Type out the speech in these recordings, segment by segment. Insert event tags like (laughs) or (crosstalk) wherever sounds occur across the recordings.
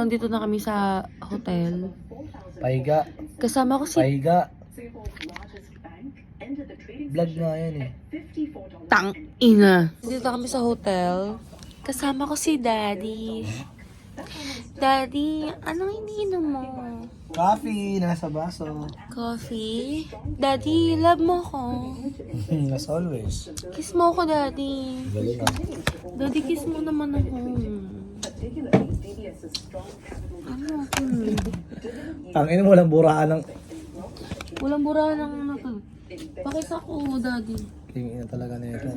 Nandito na kami sa hotel. Pahiga. Kasama ko si Pahiga. Vlog nga yan eh. Tang Ina. Dito na kami sa hotel. Kasama ko si Daddy. Daddy, anong iniinom mo? Coffee, nasa baso. Coffee? Daddy, love mo ko. (laughs) As always. Kiss mo ako, Daddy. Ah. Daddy, kiss mo naman ako. Hmm. Tangin mo, walang buraan ng... Walang burahan ng ano to. Pakis ako, Daddy. Tingin na talaga na ito.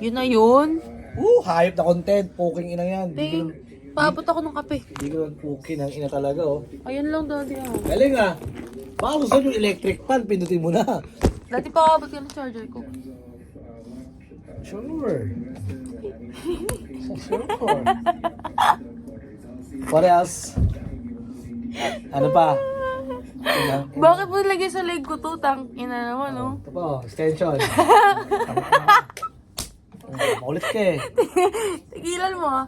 Yun na yun. Uh, hype na content. Poking ina yan. Hindi ko paabot ako ng kape. Hindi ko lang poking ang ina talaga oh. Ayun lang, Daddy. Oh. Galing ah. Baka gusto nyo electric fan, pindutin mo na. Daddy, paabot ka ng charger ko. Sure. sure. What else? Ano pa? Ano? Bakit mo nilagay sa leg ko to? Tang ina naman, no? Ito pa, oh, extension. (laughs) Makulit ka eh. Tigilan mo, ah.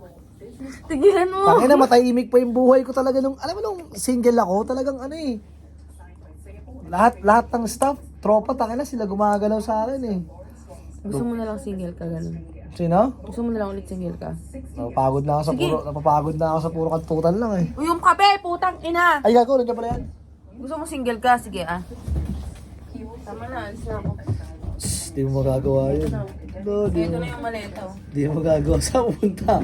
Tigilan mo. Tangin na matahimik pa yung buhay ko talaga nung, alam mo nung single ako, talagang ano eh. Lahat, lahat ng staff, tropa, tangin na sila gumagalaw sa akin eh. Gusto mo na lang single ka, ganun. Sino? Gusto mo na lang ulit single ka. Napapagod na ako sa Sige. puro, napapagod na ako sa puro kantutan lang eh. Uy, yung kape, putang ina! Ay, gago, nandiyan pala yan. Gusto mo single ka? Sige, ah. Tama na, alis na ako. Shhh, di mo magagawa yun. No, di Ito mo, na yung maleta, oh. di mo magagawa. (laughs) Saan punta?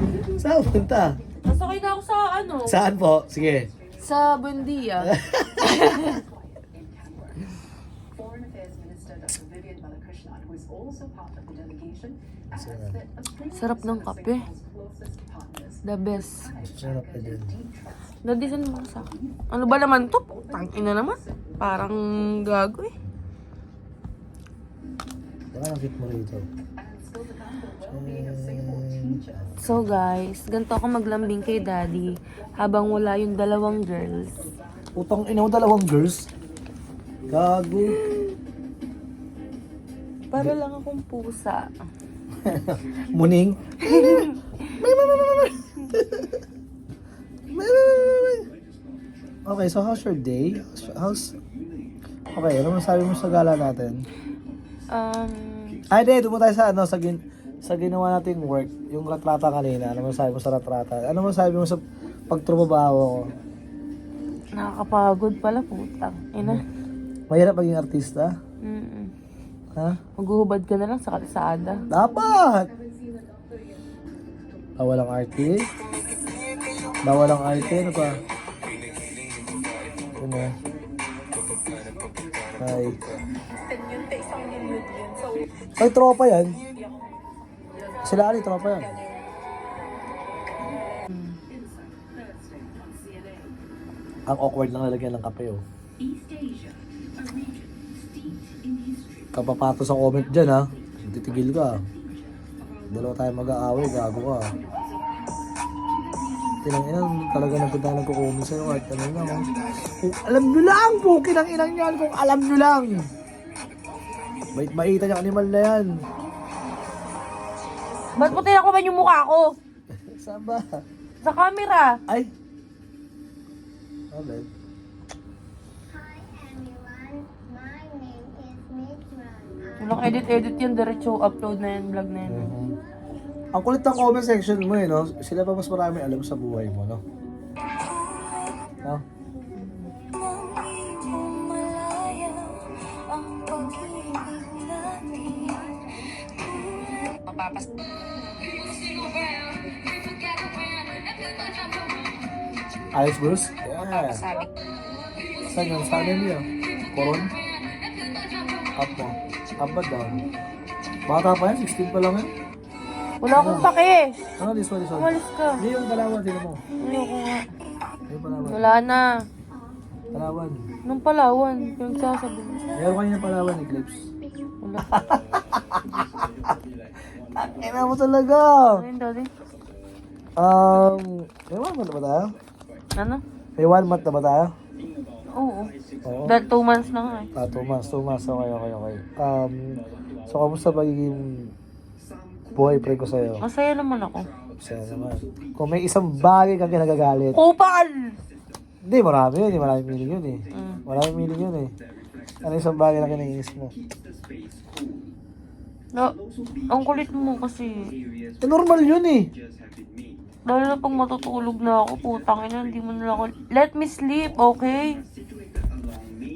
Saan punta? Nasakay na ako sa, ano? Saan po? Sige. Sa Buendia. (laughs) Sarap ng kape. The best. Sarap na din. Daddy, saan mo sa Ano ba naman to? Putang ina naman. Parang gago eh. Baka nakit mo rito. So guys, ganito ako maglambing kay daddy habang wala yung dalawang girls. Utang ina mo dalawang girls. Gago. Para lang akong pusa. Muning. okay, so how's your day? How's... Okay, ano masabi mo sa gala natin? Um, Ay, di, doon mo tayo sa ano, sa, gin, sa ginawa nating work, yung ratrata kanina. Ano masabi mo sa ratrata? Ano masabi mo sa pagtrumabaho ko? nakakapagod pala putang. Ina. Mahirap maging artista? Mm Ha? Maghuhubad ka na lang sa kalsada. Dapat! Bawal ang arte. Bawal ang arte. Ano pa? Ano? Ay. Ay, tropa yan. Sila ali, tropa yan. Ang awkward lang nalagyan ng kape, oh. Kapapato sa comment dyan, ha? Titigil ka. Dalawa tayo mag-aaway, gago ka. Tinang ina, talaga nagpunta na nagko-comment sa'yo kahit ano na. Kung alam nyo lang, pukin ang inang yan, kung alam nyo lang. Bait-baitan yung animal na yan. Ba't mo tinakuman yung mukha ko? (laughs) Saan ba? Sa camera. Ay! Alright. Walang edit-edit yan. Diretso upload na yan. Vlog na yan. Ang kulit ng comment section mo eh, no? Sila pa mas marami alam sa buhay mo, no? No? Ayos, Bruce? Yeah. Saan yun? Saan yun yun? Koron? Up mo. Up ba down? Bata pa yan? 16 pa lang yan? Wala akong pake. Ano, this one, this one. Umalis ka. Hindi yung Palawan, sino mo? Ayoko nga. Yung Palawan. Wala na. Palawan. Nung Palawan, yung sasabi mo. Meron kanina Palawan, Eclipse. Wala. (laughs) Kaya mo talaga. Ano yun, daddy? Um, may one month na ba tayo? Ano? May one month na ba tayo? Oo. Oo. Dahil two months na nga eh. Ah, two months, two months. Okay, okay, okay. Um, so, kamusta pagiging buhay pre ko sa'yo? Masaya naman ako. Siya naman. Kung may isang bagay kang kinagagalit. Kupal! Hindi, marami yun. eh. Maraming meaning yun eh. Mm. Maraming meaning yun eh. Ano isang bagay na kinainis mo? Na, ang kulit mo kasi. Eh, normal yun eh. Lalo na pag matutulog na ako, putang ina, hindi mo na ako... Let me sleep, okay?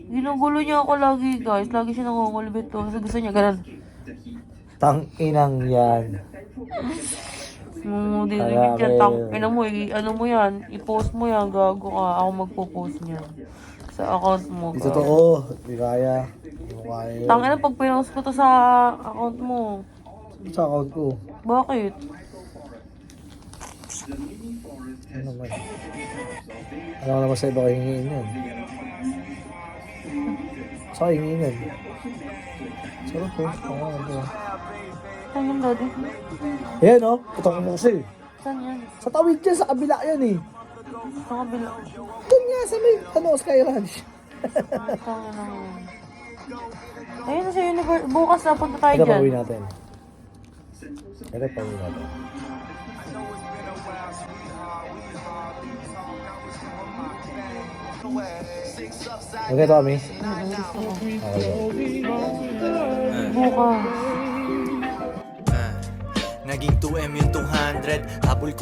Ginugulo niya ako lagi, guys. Lagi siya nangungulbit to. Kasi gusto niya ganun. Tang inang yan. Nung Kaya dinigit yan, kayo- tang, ina mo, i, ano mo yan, i-post mo yan, gago ka. Ako magpo-post niya. Sa account mo. Di gago. totoo. Di kaya. Di mo kaya yun. Tang ina, pag pinost ko to sa account mo, Sa account ko. bakit? Ano naman? Alam ko naman sa iba ko hingiin yun. Sa hingiin yun. Sarap po. Oo, ano. Saan yung daddy? Ayan o. Putang mo kasi. Saan yan? Sa tawid yan, sa kabila yan eh. Sa kabila. Doon nga sa may, ano, Sky Ranch. Ina mo. Ayun na sa universe. Bukas na punta tayo Ito, dyan. pauwi natin. Ito, pauwi natin. Okay, Tommy. Okay. Bukas. Naging 2M yung 200 Habol ko